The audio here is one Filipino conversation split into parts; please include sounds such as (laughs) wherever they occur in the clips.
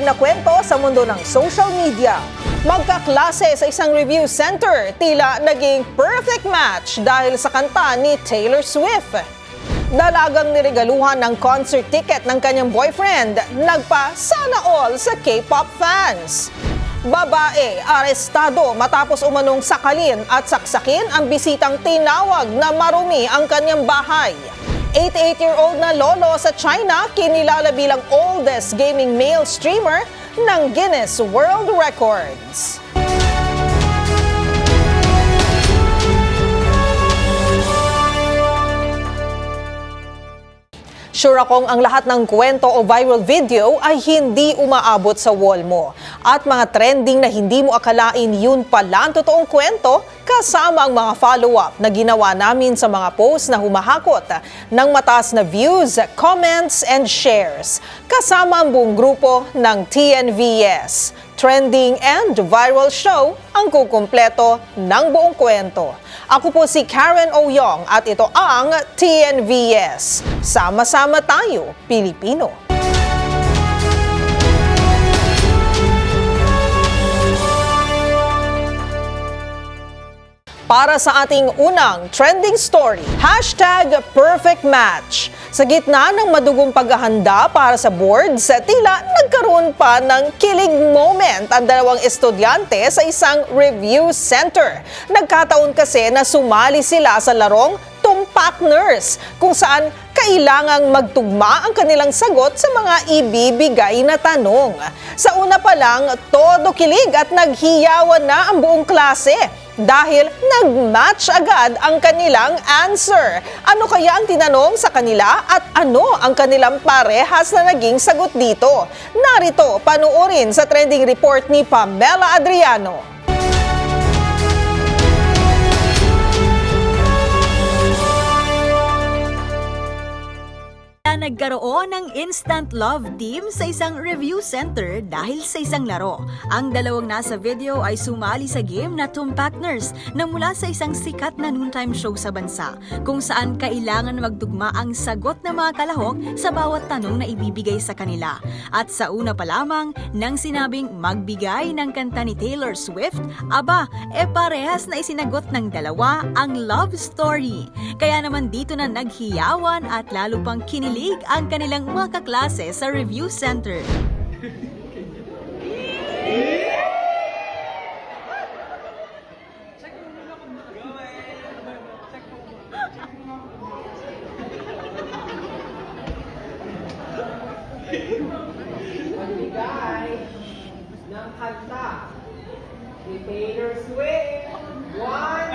trending na kwento sa mundo ng social media. Magkaklase sa isang review center, tila naging perfect match dahil sa kanta ni Taylor Swift. Dalagang niregaluhan ng concert ticket ng kanyang boyfriend, nagpa sana all sa K-pop fans. Babae, arestado matapos umanong sakalin at saksakin ang bisitang tinawag na marumi ang kanyang bahay. 88-year-old na lolo sa China kinilala bilang oldest gaming male streamer ng Guinness World Records. Sure akong ang lahat ng kwento o viral video ay hindi umaabot sa wall mo. At mga trending na hindi mo akalain yun pala ang totoong kwento kasama ang mga follow-up na ginawa namin sa mga posts na humahakot ng mataas na views, comments, and shares. Kasama ang buong grupo ng TNVS. Trending and viral show ang kukumpleto ng buong kwento. Ako po si Karen Oyong at ito ang TNVS. Sama-sama tayo, Pilipino. Para sa ating unang trending story, hashtag perfect match. Sa gitna ng madugong paghahanda para sa boards, tila nagkaroon pa ng kilig moment ang dalawang estudyante sa isang review center. Nagkataon kasi na sumali sila sa larong Tumpak Nurse, kung saan kailangang magtugma ang kanilang sagot sa mga ibibigay na tanong. Sa una pa lang, todo kilig at naghiyawan na ang buong klase dahil nag-match agad ang kanilang answer. Ano kaya ang tinanong sa kanila at ano ang kanilang parehas na naging sagot dito? Narito, panuorin sa trending report ni Pamela Adriano. Na nagkaroon ng instant love team sa isang review center dahil sa isang laro. Ang dalawang nasa video ay sumali sa game na Tumpak Nurse na mula sa isang sikat na noontime show sa bansa kung saan kailangan magtugma ang sagot ng mga kalahok sa bawat tanong na ibibigay sa kanila. At sa una pa lamang, nang sinabing magbigay ng kanta ni Taylor Swift, aba, e parehas na isinagot ng dalawa ang love story. Kaya naman dito na naghiyawan at lalo pang kinilig ang kanilang mga kaklase sa review center. magbigay ng kanta ni Taylor Swift. One,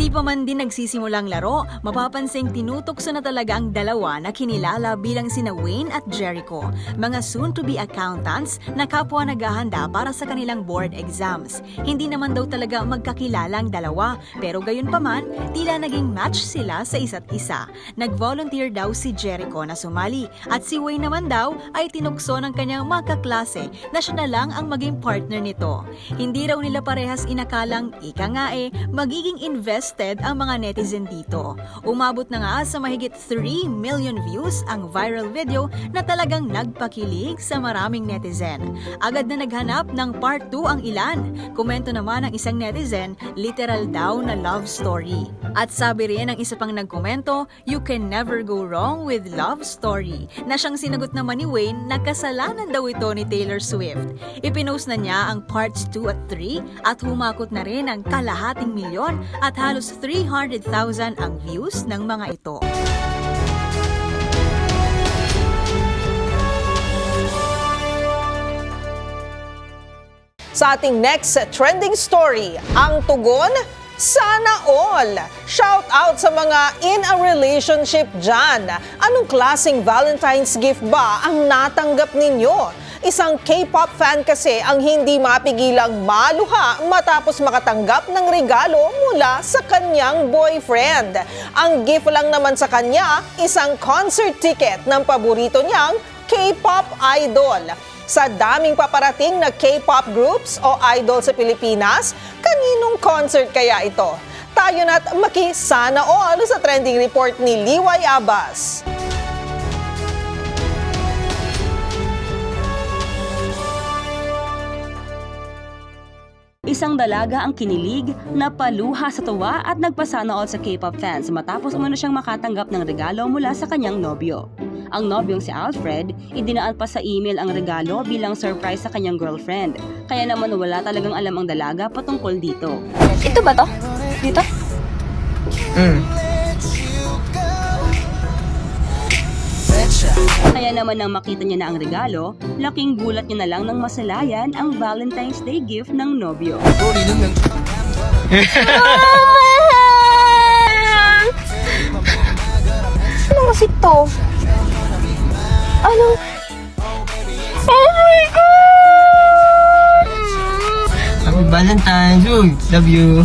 Hindi pa man din nagsisimulang laro, mapapansing tinutokso na talaga ang dalawa na kinilala bilang sina Wayne at Jericho, mga soon-to-be accountants na kapwa naghahanda para sa kanilang board exams. Hindi naman daw talaga magkakilala ang dalawa, pero gayon pa man, tila naging match sila sa isa't isa. Nag-volunteer daw si Jericho na sumali, at si Wayne naman daw ay tinukso ng kanyang mga kaklase na siya na lang ang maging partner nito. Hindi raw nila parehas inakalang, ika nga eh, magiging invested ang mga netizen dito. Umabot na nga sa mahigit 3 million views ang viral video na talagang nagpakilig sa maraming netizen. Agad na naghanap ng part 2 ang ilan. Komento naman ng isang netizen, literal daw na love story. At sabi rin ng isa pang nagkomento, you can never go wrong with love story. Na siyang sinagot naman ni Wayne na kasalanan daw ito ni Taylor Swift. Ipinost na niya ang parts 2 at 3 at humakot na rin ang kalahating milyon at halos 300,000 ang views ng mga ito. Sa ating next trending story, ang tugon, sana all. Shout out sa mga in a relationship dyan. Anong klaseng Valentine's gift ba ang natanggap ninyo? Isang K-pop fan kasi ang hindi mapigilang maluha matapos makatanggap ng regalo mula sa kanyang boyfriend. Ang gift lang naman sa kanya, isang concert ticket ng paborito niyang K-pop idol. Sa daming paparating na K-pop groups o idol sa Pilipinas, kaninong concert kaya ito? Tayo na't makisana all sa trending report ni Liway Abbas. Isang dalaga ang kinilig, napaluha sa tuwa at nagpasanaol sa K-pop fans matapos umano siyang makatanggap ng regalo mula sa kanyang nobyo. Ang nobyong si Alfred, idinaan pa sa email ang regalo bilang surprise sa kanyang girlfriend. Kaya naman wala talagang alam ang dalaga patungkol dito. Ito ba to? Dito? Kaya naman nang makita niya na ang regalo, laking gulat niya na lang nang masalayan ang Valentine's Day gift ng nobyo. (laughs) Ano kasi to? Ano? Oh my God! Happy Valentine's! Uy, love you!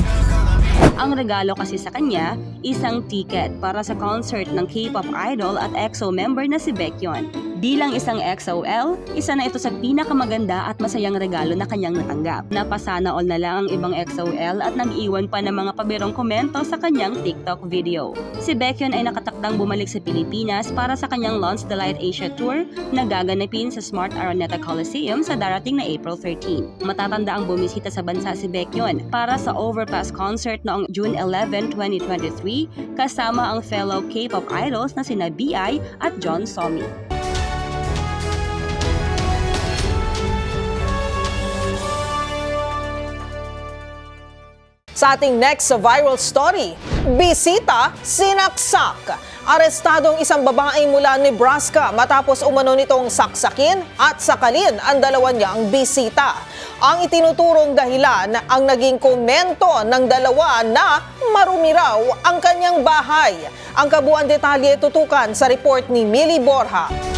Ang regalo kasi sa kanya, isang ticket para sa concert ng K-pop idol at EXO member na si Baekhyun. Bilang isang XOL, isa na ito sa pinakamaganda at masayang regalo na kanyang natanggap. Napasana all na lang ang ibang XOL at nag-iwan pa ng mga pabirong komento sa kanyang TikTok video. Si Baekhyun ay nakatakdang bumalik sa Pilipinas para sa kanyang Launch Delight Asia Tour na gaganapin sa Smart Araneta Coliseum sa darating na April 13. Matatanda ang bumisita sa bansa si Baekhyun para sa Overpass concert noong June 11, 2023 kasama ang fellow K-pop idols na sina BI at John Somi. Sa ating next viral story, bisita sinaksak. Arestadong isang babaeng mula Nebraska matapos umano nitong saksakin at sakalin ang dalawa niyang bisita. Ang itinuturong dahilan ang naging komento ng dalawa na marumi raw ang kanyang bahay. Ang kabuuan detalye tutukan sa report ni Millie Borja.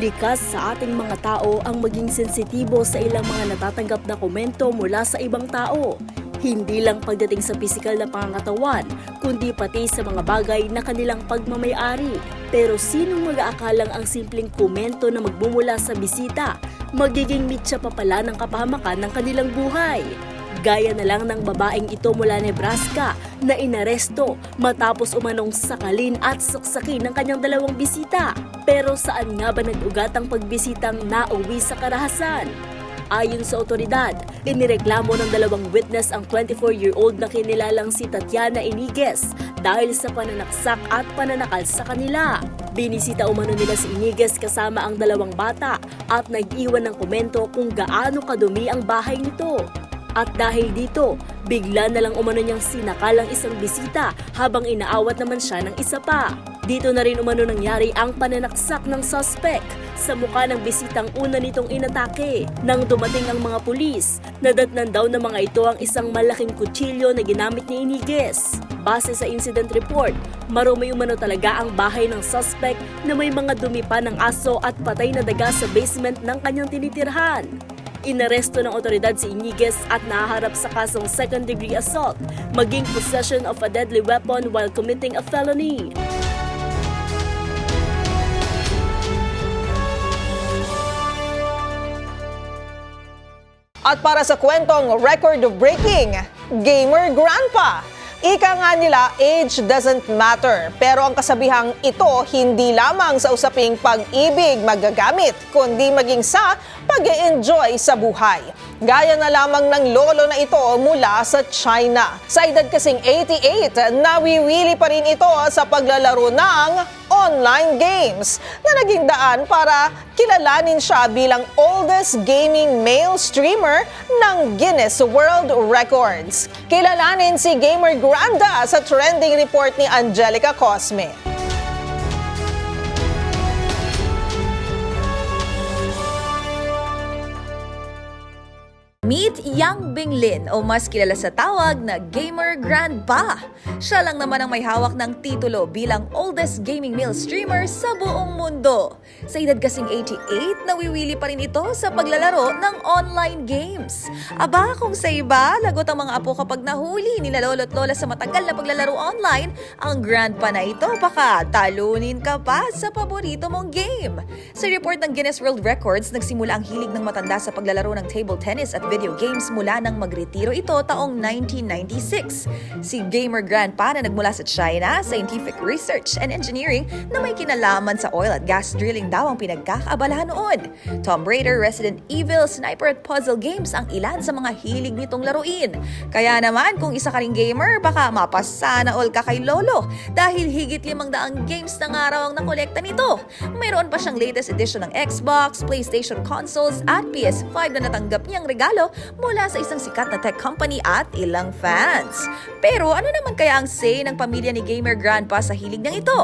Likas sa ating mga tao ang maging sensitibo sa ilang mga natatanggap na komento mula sa ibang tao. Hindi lang pagdating sa pisikal na pangangatawan, kundi pati sa mga bagay na kanilang pagmamayari. Pero sinong mag-aakalang ang simpleng komento na magmumula sa bisita, magiging mitya pa pala ng kapahamakan ng kanilang buhay? Gaya na lang ng babaeng ito mula Nebraska na inaresto matapos umanong sakalin at saksakin ng kanyang dalawang bisita. Pero saan nga ba nag-ugat ang pagbisitang nauwi sa karahasan? Ayon sa otoridad, inireklamo ng dalawang witness ang 24-year-old na kinilalang si Tatiana Iniguez dahil sa pananaksak at pananakal sa kanila. Binisita umano nila si Iniguez kasama ang dalawang bata at nag-iwan ng komento kung gaano kadumi ang bahay nito. At dahil dito, bigla na lang umano niyang sinakal ang isang bisita habang inaawat naman siya ng isa pa. Dito na rin umano nangyari ang pananaksak ng suspect sa mukha ng bisitang una nitong inatake. Nang dumating ang mga pulis, nadatnan daw ng mga ito ang isang malaking kutsilyo na ginamit ni Iniguez. Base sa incident report, marumi umano talaga ang bahay ng suspect na may mga dumi pa ng aso at patay na daga sa basement ng kanyang tinitirhan. Inaresto ng otoridad si Iniguez at nahaharap sa kasong second-degree assault, maging possession of a deadly weapon while committing a felony. At para sa kwentong record-breaking, Gamer Grandpa. Ika nga nila, age doesn't matter. Pero ang kasabihang ito hindi lamang sa usaping pag-ibig magagamit, kundi maging sa pag enjoy sa buhay. Gaya na lamang ng lolo na ito mula sa China. Sa edad kasing 88, nawiwili pa rin ito sa paglalaro ng online games na naging daan para kilalanin siya bilang oldest gaming male streamer ng Guinness World Records. Kilalanin si Gamer Granda sa trending report ni Angelica Cosme. Meet Yang Binglin o mas kilala sa tawag na Gamer Grandpa. Siya lang naman ang may hawak ng titulo bilang oldest gaming male streamer sa buong mundo. Sa edad kasing 88, nawiwili pa rin ito sa paglalaro ng online games. Aba, kung sa iba, lagot ang mga apo kapag nahuli nila lolo't lola sa matagal na paglalaro online, ang grandpa na ito baka talunin ka pa sa paborito mong game. Sa report ng Guinness World Records, nagsimula ang hilig ng matanda sa paglalaro ng table tennis at video games mula nang magretiro ito taong 1996. Si Gamer Grandpa na nagmula sa China, Scientific Research and Engineering na may kinalaman sa oil at gas drilling daw ang pinagkakaabalahan noon. Tomb Raider, Resident Evil, Sniper at puzzle games ang ilan sa mga hilig nitong laruin. Kaya naman kung isa ka ring gamer, baka mapasana all ka kay Lolo dahil higit limang daang games na nga raw ang nakolekta nito. Mayroon pa siyang latest edition ng Xbox, PlayStation consoles at PS5 na natanggap niyang regalo mula sa isang sikat na tech company at ilang fans. Pero ano naman kaya ang say ng pamilya ni Gamer Grandpa sa hilig niyang ito?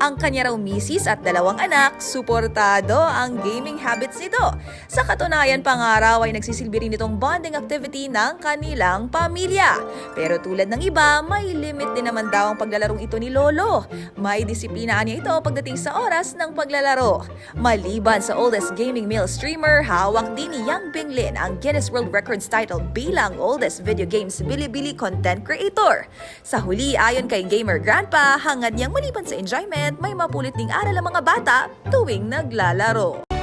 Ang kanya raw misis at dalawang anak, suportado ang gaming habits nito. Sa katunayan pa nga ay nagsisilbi rin itong bonding activity ng kanilang pamilya. Pero tulad ng iba, may limit din naman daw ang paglalarong ito ni Lolo. May disiplinaan niya ito pagdating sa oras ng paglalaro. Maliban sa oldest gaming male streamer, hawak din ni Yang Binglin ang Guinness World Records title bilang oldest video games Bilibili content creator. Sa huli, ayon kay Gamer Grandpa, hangad niyang maliban sa enjoyment, may mapulit ding aral ang mga bata tuwing naglalaro.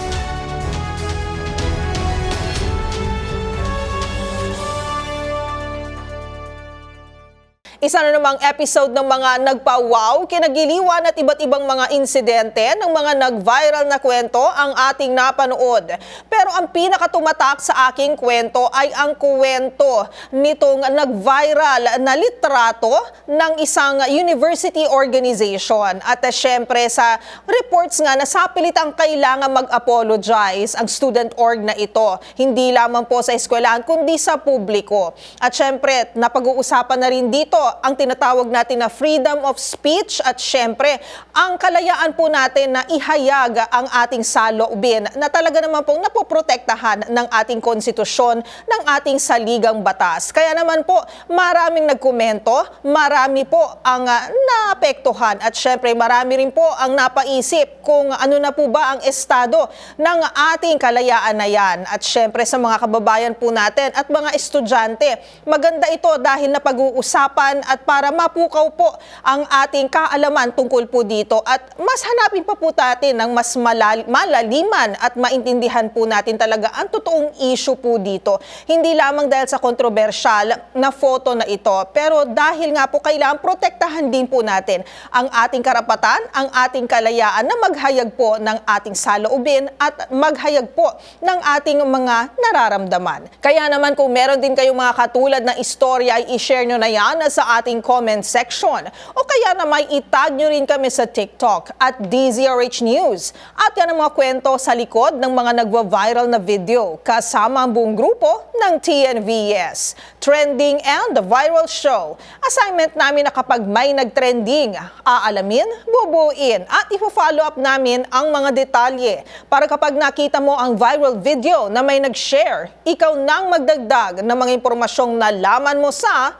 Isa na namang episode ng mga nagpa-wow, kinagiliwan at iba't ibang mga insidente ng mga nag-viral na kwento ang ating napanood. Pero ang pinakatumatak sa aking kwento ay ang kwento nitong nag-viral na litrato ng isang university organization. At uh, syempre sa reports nga nasapilit ang kailangan mag-apologize ang student org na ito. Hindi lamang po sa eskwelahan kundi sa publiko. At syempre napag-uusapan na rin dito ang tinatawag natin na freedom of speech at syempre ang kalayaan po natin na ihayag ang ating saloobin na talaga naman pong napoprotektahan ng ating konstitusyon ng ating saligang batas. Kaya naman po maraming nagkomento, marami po ang uh, naapektuhan at syempre marami rin po ang napaisip kung ano na po ba ang estado ng ating kalayaan na yan. At syempre sa mga kababayan po natin at mga estudyante, maganda ito dahil napag-uusapan at para mapukaw po ang ating kaalaman tungkol po dito at mas hanapin pa po natin ng mas malal- malaliman at maintindihan po natin talaga ang totoong issue po dito. Hindi lamang dahil sa kontrobersyal na photo na ito, pero dahil nga po kailangan protektahan din po natin ang ating karapatan, ang ating kalayaan na maghayag po ng ating saloobin at maghayag po ng ating mga nararamdaman. Kaya naman kung meron din kayong mga katulad na istorya ay i-share nyo na yan sa ating comment section o kaya na may itag nyo rin kami sa TikTok at DZRH News. At yan ang mga kwento sa likod ng mga nagwa-viral na video kasama ang buong grupo ng TNVS. Trending and the Viral Show. Assignment namin na kapag may nagtrending, aalamin, bubuin at ipo-follow up namin ang mga detalye para kapag nakita mo ang viral video na may nag-share, ikaw nang magdagdag ng mga impormasyong nalaman mo sa